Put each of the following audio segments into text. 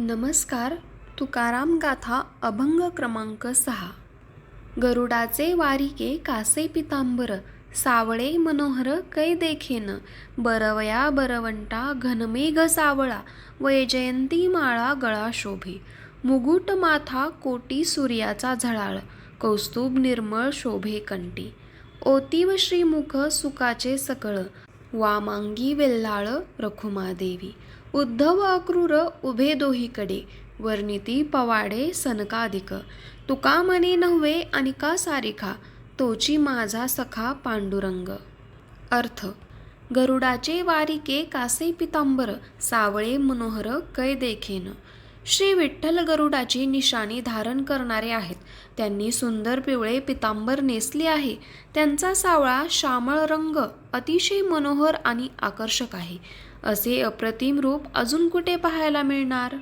नमस्कार तुकाराम गाथा अभंग क्रमांक सहा. गरुडाचे वारिके कासे पितांबर सावळे मनोहर कै देखेन. बरवया बरवंटा घनमेघ सावळा वैजयंती माळा गळा शोभे. मुगुट माथा कोटी सूर्याचा झळाळ कौस्तुभ निर्मळ शोभे कंटी. ओतीव श्रीमुख सुखाचे सकळ वामांगी वेल्लाळ रखुमादेवी. उद्धव अक्रूर उभे दोहीकडे वर्णिती पवाडे सनकाधिक तुका म्हणे नव्हे अनिका सारिखा तोची माझा सखा पांडुरंग. अर्थ गरुडाचे वारिके कासे पितांबर सावळे मनोहर कै देखेन. श्री विठ्ठल गरुडाची निशाणी धारण करणारे आहेत. त्यांनी सुंदर पिवळे पितांबर नेसले आहे. त्यांचा सावळा श्यामळ रंग अतिशय मनोहर आणि आकर्षक आहे. असे अप्रतिम रूप अजून कुठे पाहायला मिळणार?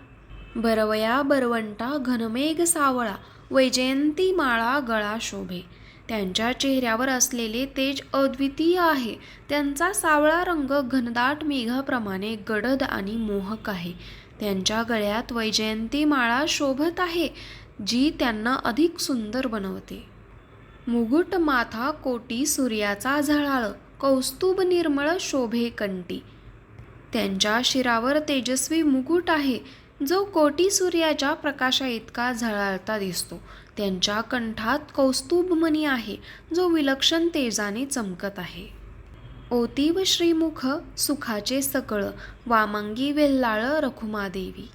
बरवया बरवंटा घनमेघ सावळा वैजयंती माळा गळा शोभे. त्यांच्या चेहऱ्यावर असलेले तेज अद्वितीय आहे. त्यांचा सावळा रंग घनदाट मेघाप्रमाणे गडद आणि मोहक आहे. त्यांच्या गळ्यात वैजयंती माळा शोभत आहे जी त्यांना अधिक सुंदर बनवते. मुगुट माथा कोटी सूर्याचा झळाळ कौस्तुभ निर्मळ शोभे कंटी त्यांच्या शिरावर तेजस्वी मुकुट आहे जो कोटी सूर्याच्या प्रकाशा इतका झळाळता दिसतो. त्यांच्या कंठात कौस्तुभमणी आहे जो विलक्षण तेजाने चमकत आहे. ओतीव श्रीमुख सुखाचे सकळ वामांगी वेल्लाळ रखुमादेवी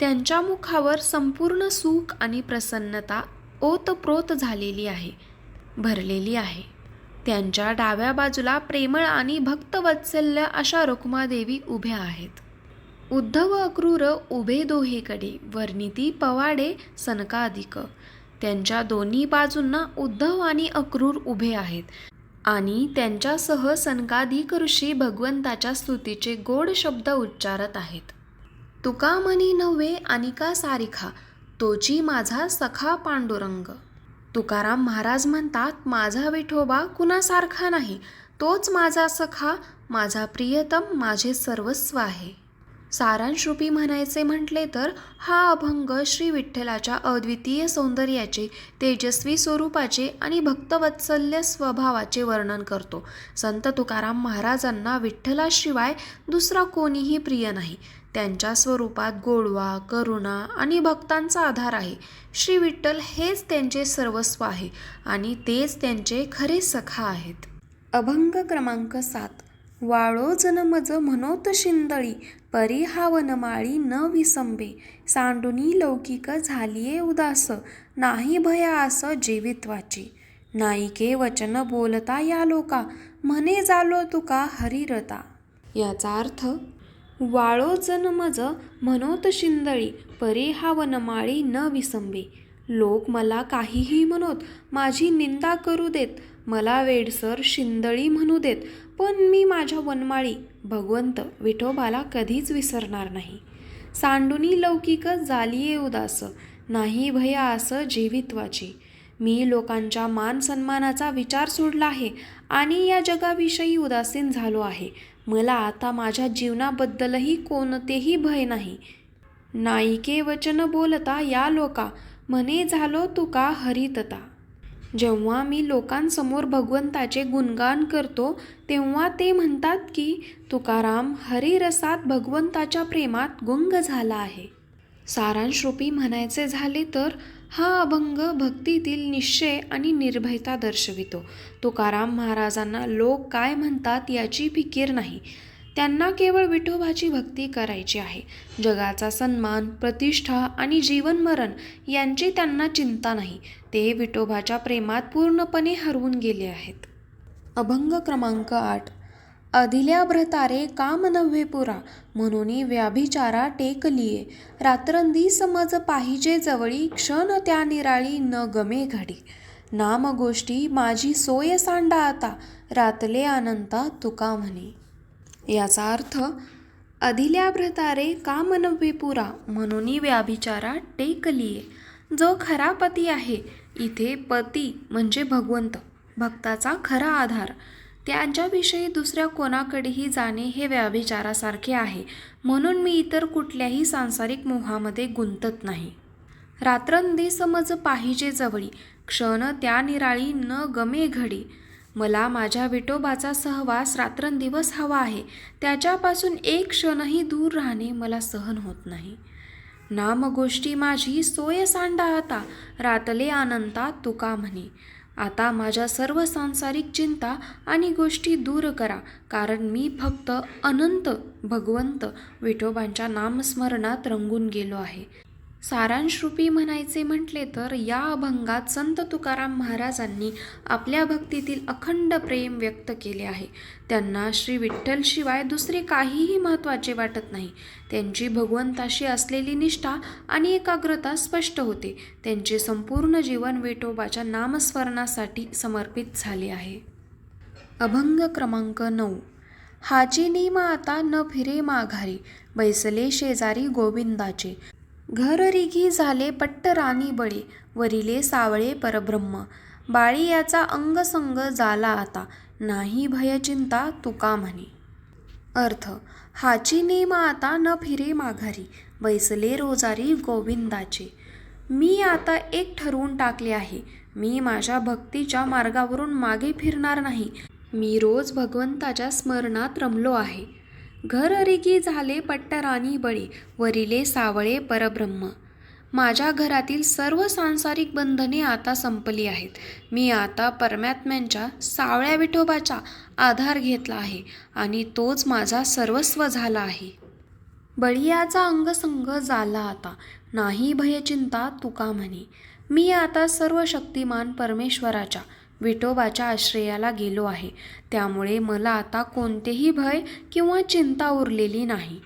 त्यांच्या मुखावर संपूर्ण सुख आणि प्रसन्नता ओतप्रोत झालेली आहे भरलेली आहे. त्यांच्या डाव्या बाजूला प्रेमळ आणि भक्तवत्सल्य अशा रुक्मादेवी उभ्या आहेत. उद्धव अक्रूर उभे दोहेकडे वर्णिती पवाडे सनकाधिक त्यांच्या दोन्ही बाजूंना उद्धव आणि अक्रूर उभे आहेत आणि त्यांच्यासह सनकाधिक ऋषी भगवंताच्या स्तुतीचे गोड शब्द उच्चारत आहेत. तुका नव्हे अनिका सारिखा तोची माझा सखा पांडुरंग. तुकाराम महाराज म्हणतात माझा विठोबा कुणासारखा नाही. तोच माझा सखा माझा प्रियतम माझे सर्वस्व आहे. सारांशरूपी म्हणायचे म्हटले तर हा अभंग श्री विठ्ठलाच्या अद्वितीय सौंदर्याचे तेजस्वी स्वरूपाचे आणि भक्तवत्सल्य स्वभावाचे वर्णन करतो. संत तुकाराम महाराजांना विठ्ठलाशिवाय दुसरा कोणीही प्रिय नाही. त्यांच्या स्वरूपात गोडवा करुणा आणि भक्तांचा आधार आहे. श्री विठ्ठल हेच त्यांचे सर्वस्व आहे आणि तेच त्यांचे खरे सखा आहेत. अभंग क्रमांक सात. वाळो जनमज म्हणोत शिंदळी परी हा वनमाळी न विसंबे. सांडुनी लौकिक झालीये उदास नाही भया आस जीवित्वाची. नायिके वचन बोलता या लोका म्हणे जालो तुका हरिरता. याचा अर्थ वाळो जनमज म्हणोत शिंदळी परी हा वनमाळी न विसंबे. लोक मला काहीही म्हणोत माझी निंदा करू देत. मला वेडसर शिंदळी म्हणू देत पण मी माझ्या वनमाळी. भगवंत विठोबाला कधीच विसरणार नाही. सांडुनी लौकिक जालिये उदास नाही भया असं जीवित्वाची. मी लोकांच्या मान सन्मानाचा विचार सोडला आहे आणि या जगाविषयी उदासीन झालो आहे. मला आता माझ्या जीवनाबद्दलही कोणतेही भय नाही. नायिके वचन बोलता या लोका म्हणे झालो तुका हरितता. जेव्हा मी लोकांसमोर भगवंताचे गुणगान करतो तेव्हा ते म्हणतात की तुकाराम हरिरसात भगवंताच्या प्रेमात गुंग झाला आहे. सारांशरूपी म्हणायचे झाले तर हा अभंग भक्तीतील निश्चय आणि निर्भयता दर्शवितो. तुकाराम महाराजांना लोक काय म्हणतात याची फिकीर नाही. त्यांना केवळ विठोबाची भक्ती करायची आहे. जगाचा सन्मान प्रतिष्ठा आणि जीवनमरण यांची त्यांना चिंता नाही. ते विठोबाच्या प्रेमात पूर्णपणे हरवून गेले आहेत. अभंग क्रमांक आठ. अधिल्या भ्रतारे काम नव्हे पुरा? म्हणून व्याभिचारा टेकलिये रात्रंदी समज पाहिजे जवळी क्षण त्या निराळी न गमे घडी. नाम गोष्टी माझी सोय सांडा आता रातले आनंता तुका म्हणे. याचा अर्थ अधिल्या भ्रतारे काम नव्हे पुरा? म्हणून व्याभिचारा टेकलिये जो खरा पती आहे इथे पती म्हणजे भगवंत. भक्ताचा खरा आधार. त्यांच्याविषयी दुसऱ्या कोणाकडेही जाणे हे व्याभिचारासारखे आहे. म्हणून मी इतर कुठल्याही सांसारिक मोहामध्ये गुंतत नाही. रात्रंदी समज पाहिजे जवळी क्षण त्या निराळी न गमे घडी. मला माझ्या विटोबाचा सहवास रात्रंदिवस हवा आहे. त्याच्यापासून एक क्षणही दूर राहणे मला सहन होत नाही. नाम गोष्टी माझी सोय सांडा आता. रातले अनंता तुका म्हणे. आता माझ्या सर्व सांसारिक चिंता आणि गोष्टी दूर करा कारण मी फक्त अनंत भगवंत विठोबांच्या नामस्मरणात रंगून गेलो आहे. सारांशरूपी म्हणायचे म्हटले तर या अभंगात संत तुकाराम महाराजांनी आपल्या भक्तीतील अखंड प्रेम व्यक्त केले आहे. त्यांना श्री विठ्ठलशिवाय दुसरे काहीही महत्त्वाचे वाटत नाही. त्यांची भगवंताशी असलेली निष्ठा आणि एकाग्रता स्पष्ट होते. त्यांचे संपूर्ण जीवन विठोबाच्या नामस्मरणासाठी समर्पित झाले आहे. अभंग क्रमांक नऊ. हाची नीम आता न फिरे माघारी. बैसले शेजारी गोविंदाचे. घर रिघी झाले पट्ट राणी बळी वरिले सावळे परब्रह्म. बाळी याचा अंगसंग झाला आता नाही भयचिंता तुका म्हणे. अर्थ हाची नेम आता न फिरे माघारी बैसले रोजारी गोविंदाचे. मी आता एक ठरवून टाकले आहे मी माझ्या भक्तीच्या मार्गावरून मागे फिरणार नाही. मी रोज भगवंताच्या स्मरणात रमलो आहे. घर रिगी झाले पट्टराणी बळी वरिले सावळे परब्रह्म. माझ्या घरातील सर्व सांसारिक बंधने आता संपली आहेत. मी आता परमात्म्यांच्या सावळ्या विठोबाचा आधार घेतला आहे आणि तोच माझा सर्वस्व झाला आहे. बळियाचा अंगसंग झाला आता. नाही भयचिंता तुका म्हणे. मी आता सर्व शक्तिमान परमेश्वराच्या विठोबाच्या आश्रयाला गेलो आहे. त्यामुळे मला आता कोणतेही भय किंवा चिंता उरलेली नाही.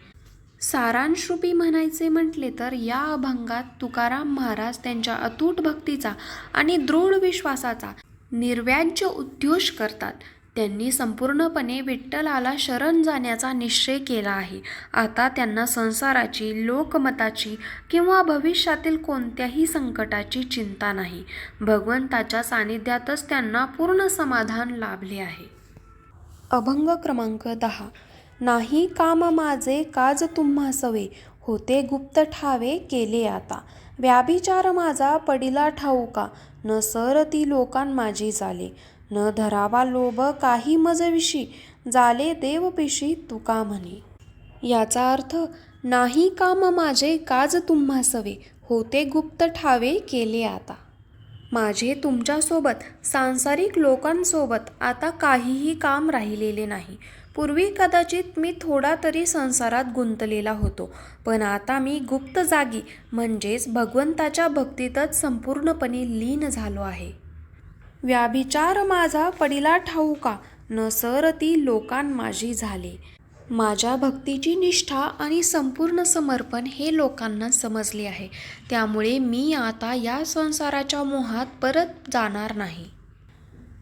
सारांशरूपी म्हणायचे म्हटले तर या अभंगात तुकाराम महाराज त्यांच्या अतूट भक्तीचा आणि दृढ विश्वासाचा निर्व्याज्य उद्योष करतात. त्यांनी संपूर्णपणे विठ्ठलाला शरण जाण्याचा निश्चय केला आहे. आता त्यांना संसाराची लोकमताची किंवा भविष्यातील कोणत्याही संकटाची चिंता नाही. भगवंताच्या सानिध्यातच त्यांना पूर्ण समाधान लाभले आहे. अभंग क्रमांक दहा. नाही काम माझे काज तुम्हा सवे. होते गुप्त ठावे केले आता. व्याभिचार माझा पडिला ठाऊका. न सर ती लोकां माझी झाले. न धरावा लोभ काही मजविशी. झाले देवपिशी तुका म्हणे. याचा अर्थ नाही काम माझे काज तुम्हा सवे. होते गुप्त ठावे केले आता. माझे तुमच्यासोबत सांसारिक लोकांसोबत आता काहीही काम राहिलेले नाही. पूर्वी कदाचित मी थोडा तरी संसारात गुंतलेला होतो पण आता मी गुप्त जागी म्हणजेच भगवंताच्या भक्तीतच संपूर्णपणे लीन झालो आहे. व्याभिचार माझा पडिला ठाऊका न सर ती लोकां माझी झाले. माझ्या भक्तीची निष्ठा आणि संपूर्ण समर्पण हे लोकांना समजले आहे. त्यामुळे मी आता या संसाराच्या मोहात परत जाणार नाही.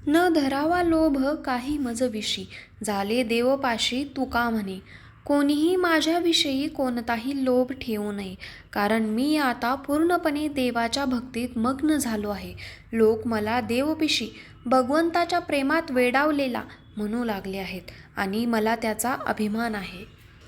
न धरावा लोभ काही मजविशी. झाले देवपाशी तुका म्हणे. कोणीही माझ्याविषयी कोणताही लोभ ठेवू नये. कारण मी आता पूर्णपणे देवाच्या भक्तीत मग्न झालो आहे. लोक मला देवपिशी भगवंताच्या प्रेमात वेडावलेला म्हणू लागले आहेत आणि मला त्याचा अभिमान आहे.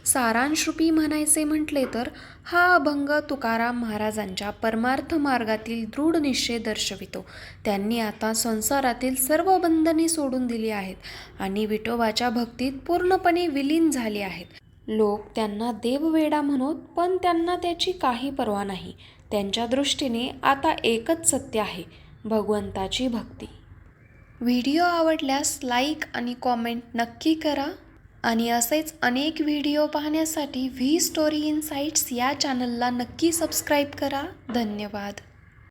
सारांशरूपी म्हणायचे म्हटले तर हा अभंग तुकाराम महाराजांच्या परमार्थ मार्गातील दृढ निश्चय दर्शवितो. त्यांनी आता संसारातील सर्व बंधने सोडून दिली आहेत आणि विठोबाच्या भक्तीत पूर्णपणे विलीन झाले आहेत. लोक त्यांना देववेडा म्हणत पण त्यांना त्याची काही पर्वा नाही. त्यांच्या दृष्टीने आता एकच सत्य आहे भगवंताची भक्ती. व्हिडिओ आवडल्यास लाईक आणि कॉमेंट नक्की करा आणि असेच अनेक व्हिडिओ पाहण्यासाठी व्ही स्टोरी इन्साइट्स या चॅनलला नक्की सबस्क्राईब करा. धन्यवाद.